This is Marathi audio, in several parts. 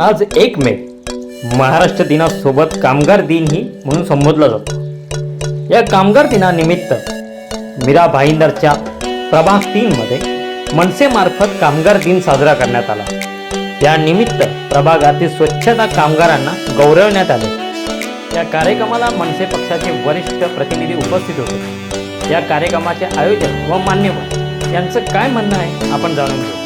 आज एक मे. महाराष्ट्र दिनासोबत कामगार दिनही म्हणून संबोधला जातो. या कामगार दिनानिमित्त मीरा भाईंदरच्या प्रभाग तीनमध्ये मनसेमार्फत कामगार दिन साजरा करण्यात आला. या निमित्त प्रभागातील स्वच्छता कामगारांना गौरवण्यात आले. या कार्यक्रमाला मनसे पक्षाचे वरिष्ठ प्रतिनिधी उपस्थित होते. या कार्यक्रमाचे आयोजक व मान्यवर यांचं काय म्हणणं आहे आपण जाणून घेऊ.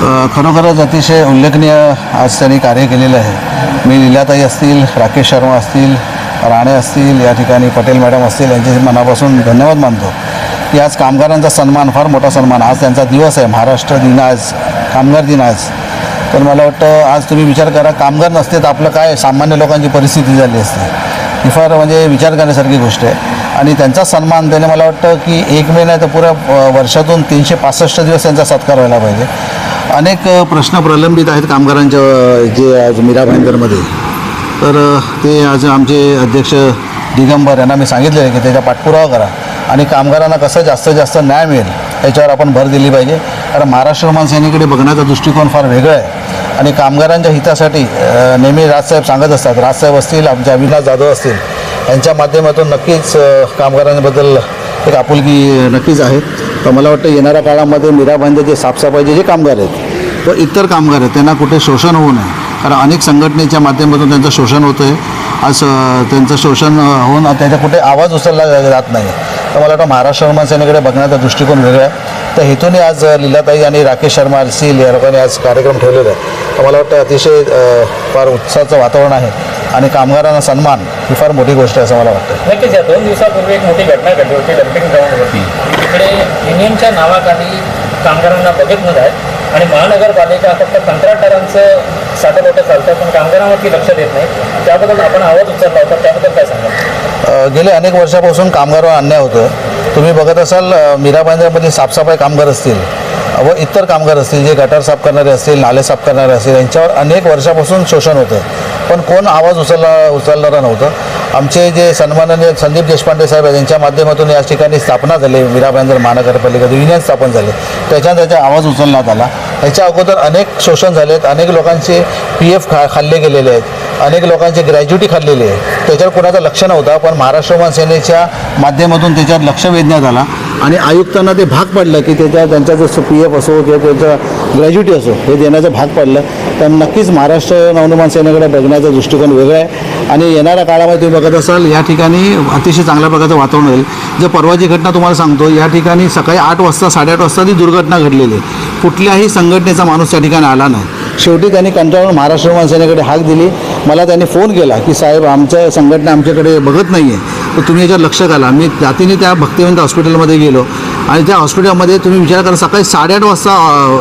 खरोखरच अतिशय उल्लेखनीय आज त्यांनी कार्य केलेलं आहे. मी लीलाताई असतील राकेश शर्मा असतील राणे असतील या ठिकाणी पटेल मॅडम असतील यांचे मनापासून धन्यवाद मानतो. की आज कामगारांचा सन्मान फार मोठा सन्मान आज त्यांचा दिवस आहे. महाराष्ट्र दिन आज कामगार दिन आज. तर मला वाटतं आज तुम्ही विचार करा कामगार नसते तर आपलं काय सामान्य लोकांची परिस्थिती झाली असते. ही फार म्हणजे विचार करण्यासारखी गोष्ट आहे. आणि त्यांचा सन्मान त्याने मला वाटतं की एक महिना तर पुऱ्या वर्षातून तीनशे पासष्ट दिवस त्यांचा सत्कार व्हायला पाहिजे. अनेक प्रश्न प्रलंबित आहेत कामगारांच्या जे आज मीरा भाईंदरमध्ये तर ते आज आमचे अध्यक्ष दिगंबर यांना मी सांगितले की त्याचा पाठपुरावा करा. आणि कामगारांना कसं जास्तीत जास्त न्याय मिळेल याच्यावर आपण भर दिली पाहिजे. कारण महाराष्ट्र रोमान सेनेकडे बघण्याचा दृष्टिकोन फार वेगळा आहे. आणि कामगारांच्या हितासाठी नेहमी राजसाहेब सांगत असतात. राजसाहेब असतील आमचे अविनाश जाधव असतील यांच्या माध्यमातून नक्कीच कामगारांबद्दल एक आपुलकी नक्कीच आहे. तर मला वाटतं येणाऱ्या काळामध्ये मीरा जे साफसफाईचे जे कामगार आहेत तर इतर कामगार आहेत त्यांना कुठे शोषण होऊ नये. कारण अनेक संघटनेच्या माध्यमातून त्यांचं शोषण होतं आहे आज त्यांचं शोषण होऊन त्याचा कुठे आवाज उचलला जात नाही तर मला वाटतं महाराष्ट्र रोमन सेनेकडे बघण्याचा दृष्टिकोन वेगळा आहे. तर हेतूने आज लीलाताई आणि राकेश शर्मा असतील या लोकांनी आज कार्यक्रम ठेवलेला आहे. तर मला वाटतं अतिशय फार उत्साहाचं वातावरण आहे. आणि कामगारांना सन्मान ही फार मोठी गोष्ट आहे असं मला वाटतं. नक्कीच या दोन दिवसापूर्वी एक मोठी घटना घडली होती डम्पिंग ग्राउंडवरती. इकडे युनियनच्या नावाखाली कामगारांना बघत नाही आहेत. आणि महानगरपालिका फक्त कंत्राटदारांचं साठवटं चालतं पण कामगारांवरती लक्ष देत नाही. त्याबद्दल आपण आवाज उचलला होता त्याबद्दल काय सांगा गेले अनेक वर्षापासून कामगारांवर अन्याय होतं तुम्ही बघत असाल मीरा भाईंदरमध्ये साफसफाई कामगार असतील. व इतर कामगार असतील जे गटार साफ करणारे असतील नाले साफ करणारे असतील यांच्यावर अनेक वर्षापासून शोषण होतं. पण कोण आवाज उचलला उचलणारं नव्हतं. आमचे जे सन्माननीय संदीप देशपांडे साहेब आहेत यांच्या माध्यमातून या ठिकाणी स्थापना झाली मीरा भाईंदर महानगरपालिकेत युनियन स्थापन झाले. त्याच्यात त्याचा आवाज उचलण्यात आला. ह्याच्या अगोदर अनेक शोषण झालेत अनेक लोकांचे पी एफ खा खाल्ले गेलेले आहेत. अनेक लोकांची ग्रॅज्युटी खाल्लेली आहे. त्याच्यावर कुणाचं लक्ष नव्हतं पण महाराष्ट्र सेनेच्या माध्यमातून त्याच्यावर लक्ष वेधण्यात आला. आणि आयुक्तांना ते भाग पडलं की त्याच्या त्यांचा जो पी एफ असो किंवा त्यांचं ग्रॅज्युटी असो हे देण्याचं भाग पडलं. तर नक्कीच महाराष्ट्र नवनिर्माण सेनेकडे बघण्याचा दृष्टिकोन वेगळा आहे. आणि येणाऱ्या काळामध्ये तुम्ही बघत असाल या ठिकाणी अतिशय चांगल्या प्रकारचं वातावरण होईल. जर परवाची घटना तुम्हाला सांगतो या ठिकाणी सकाळी आठ वाजता साडेआठ वाजता ती दुर्घटना घडलेली आहे. कुठल्याही संघटनेचा माणूस त्या ठिकाणी आला नाही. शेवटी त्यांनी कंटाळून महाराष्ट्र नवनिर्माण हाक दिली. मला त्यांनी फोन केला की साहेब आमच्या संघटना आमच्याकडे बघत नाही आहे तर तुम्ही याच्यावर लक्ष घाला. मी जातीने त्या भक्तिवंत हॉस्पिटलमध्ये गेलो आणि त्या हॉस्पिटलमध्ये तुम्ही विचार करा सकाळी साडेआठ वाजता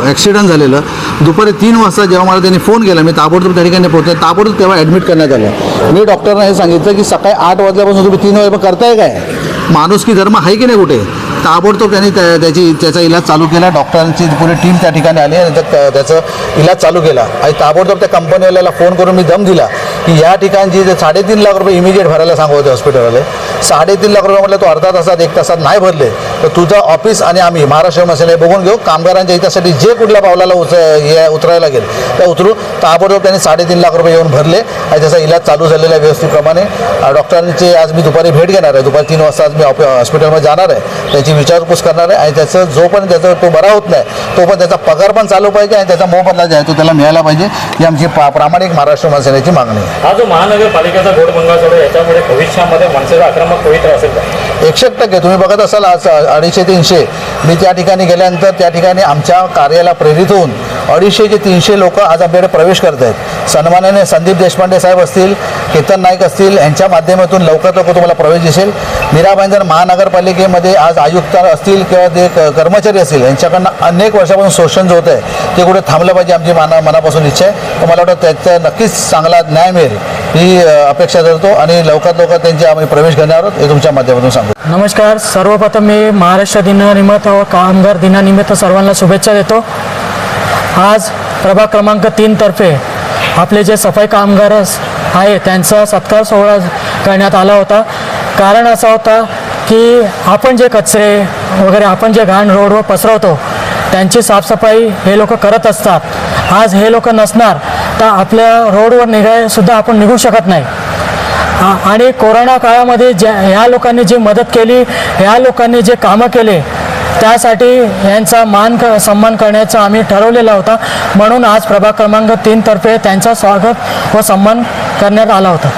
ॲक्सिडंट झालेलं. दुपारी तीन वाजता जेव्हा मला त्यांनी फोन केला मी ताबडतोब त्या ठिकाणी पोहोचले. ताबडतोब तेव्हा ॲडमिट करण्यात आलं. मी डॉक्टरना हे सांगितलं की सकाळी आठ वाजल्यापासून तुम्ही तीन वाजेपर्यंत करताय काय? माणूस की धर्म आहे की नाही कुठे? ताबडतोब त्यांनी त्या- त्याची त्याचा इलाज चालू केला. डॉक्टरांची पुढे टीम त्या ठिकाणी आली आणि त्याचा इलाज चालू केला. आणि ताबडतोब त्या कंपनीवाल्याला फोन करून मी दम दिला की या ठिकाणची साडेतीन लाख रुपये इमिजिएट भरायला सांगू होते हॉस्पिटलवाले साडेतीन लाख रुपये म्हटलं तो अर्धा तासात एक तासात नाही भरले तर तुझं ऑफिस आणि आम्ही महाराष्ट्र मसाले बघून घेऊ. कामगारांच्या हितासाठी जे कुठल्या पावलाला उच हे उतरायला लागेल त्या उतरू ताबडतोब त्यांनी साडेतीन लाख रुपये येऊन भरले. आणि त्याचा इलाज चालू झालेला आहे व्यवस्थितप्रमाणे. डॉक्टरांचे डॉक्टरांची आज मी दुपारी भेट घेणार आहे. दुपारी तीन वाजता आज मी ऑफि हॉस्पिटलमध्ये जाणार आहे. त्याची विचारपूस करणार आहे. आणि त्याचं पण त्याचा तो बरा होत नाही तो पण त्याचा पगार पण चालू पाहिजे आणि त्याचा मोबदला जे आहे तो त्याला मिळाला पाहिजे ही आमची पा- प्रामाणिक महाराष्ट्र मनसेनेची मागणी आहे. हा जो महानगरपालिकेचा गोडबंगा सोडो याच्यामुळे भविष्यामध्ये मनसेचा मग पवित्र असेल का? एकशे टक्के. तुम्ही बघत असाल आज अडीचशे तीनशे. मी त्या ठिकाणी गेल्यानंतर त्या ठिकाणी आमच्या कार्याला प्रेरित होऊन अडीचशे ते तीनशे लोक आज आमच्याकडे प्रवेश करत आहेत सन्मानाने संदीप देशपांडे साहेब असतील केतन नाईक असतील यांच्या माध्यमातून लवकरात लवकर तुम्हाला प्रवेश दिसेल. मीरा भाईंदर महानगरपालिकेमध्ये आज आयुक्त असतील किंवा ते कर्मचारी असतील यांच्याकडनं अनेक वर्षापासून शोषण जे होतं आहे ते कुठे थांबलं पाहिजे आमची माना मनापासून इच्छा आहे. तर मला वाटतं त्याचा नक्कीच चांगला न्याय मिळेल ही अपेक्षा करतो आणि लवकरात लवकर त्यांचे आम्ही प्रवेश घेणार आहोत हे तुमच्या माध्यमातून सांगतो. नमस्कार. सर्वप्रथम मी महाराष्ट्र दिनानिमित्त व कामगार दिनानिमित्त सर्वांना शुभेच्छा देतो. आज प्रभाग क्रमांक तीनतर्फे आपले जे सफाई कामगार आहे त्यांचा सत्कार सोहळा करण्यात आला होता. कारण असा होता की आपण जे कचरे वगैरे आपण जे घाण रोडवर पसरवतो त्यांची साफसफाई हे लोक करत असतात. आज हे लोक नसणार तर आपल्या रोडवर निघायसुद्धा आपण निघू शकत नाही. आणि कोरोना काळामध्ये ज्या ह्या लोकांनी जी मदत केली ह्या लोकांनी जे कामं केले त्यासाठी यांचा मान क सन्मान करण्याचा आम्ही ठरवलेला होता. म्हणून आज प्रभाग क्रमांक तीनतर्फे त्यांचा स्वागत व सन्मान करण्यात आला होता.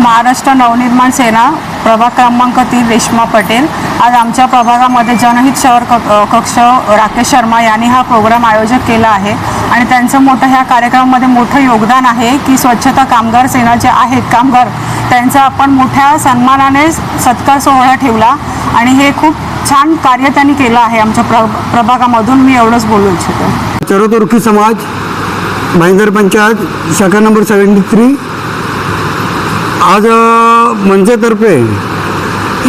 महाराष्ट्र नवनिर्माण सेना प्रभाग क्रमांक तीन रेश्मा पटेल. आज आमच्या प्रभागामध्ये जनहित शहर क- कक्ष राकेश शर्मा यांनी हा प्रोग्राम आयोजित केला आहे. आणि त्यांचं मोठं ह्या कार्यक्रमामध्ये मोठं योगदान आहे की स्वच्छता कामगार सेना जे आहेत कामगार त्यांचा आपण मोठ्या सन्मानाने सत्कार सोहळा ठेवला. आणि हे खूप छान कार्य त्यांनी केलं आहे आमच्या प्र प्रभागामधून. मी एवढंच बोलू इच्छितो. चरोतुर्की समाज भाईंदर पंचायत शाखा नंबर सेवन्टी थ्री आज मंचातर्फे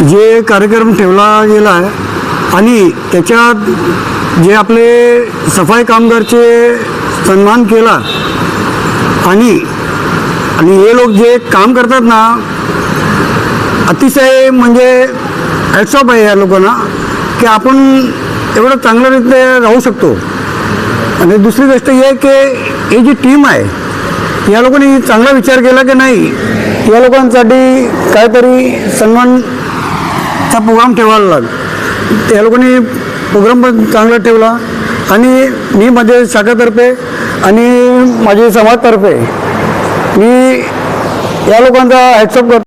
जे कार्यक्रम ठेवला गेला आहे आणि त्याच्यात जे आपले सफाई कामगारचे सन्मान केला आणि आणि हे लोक जे काम करतात ना अतिशय म्हणजे हॅट्सऑफ आहे या लोकांना की आपण एवढं चांगल्या रीतीने राहू शकतो. आणि दुसरी गोष्ट ही आहे की ही जी टीम आहे या लोकांनी चांगला विचार केला की नाही या लोकांसाठी काहीतरी सन्मानचा प्रोग्राम ठेवायला लागला. त्या लोकांनी प्रोग्राम पण चांगला ठेवला आणि मी माझ्या शाखेतर्फे आणि माझे समाजतर्फे मी या लोकांचा हॅट्सअप करतो.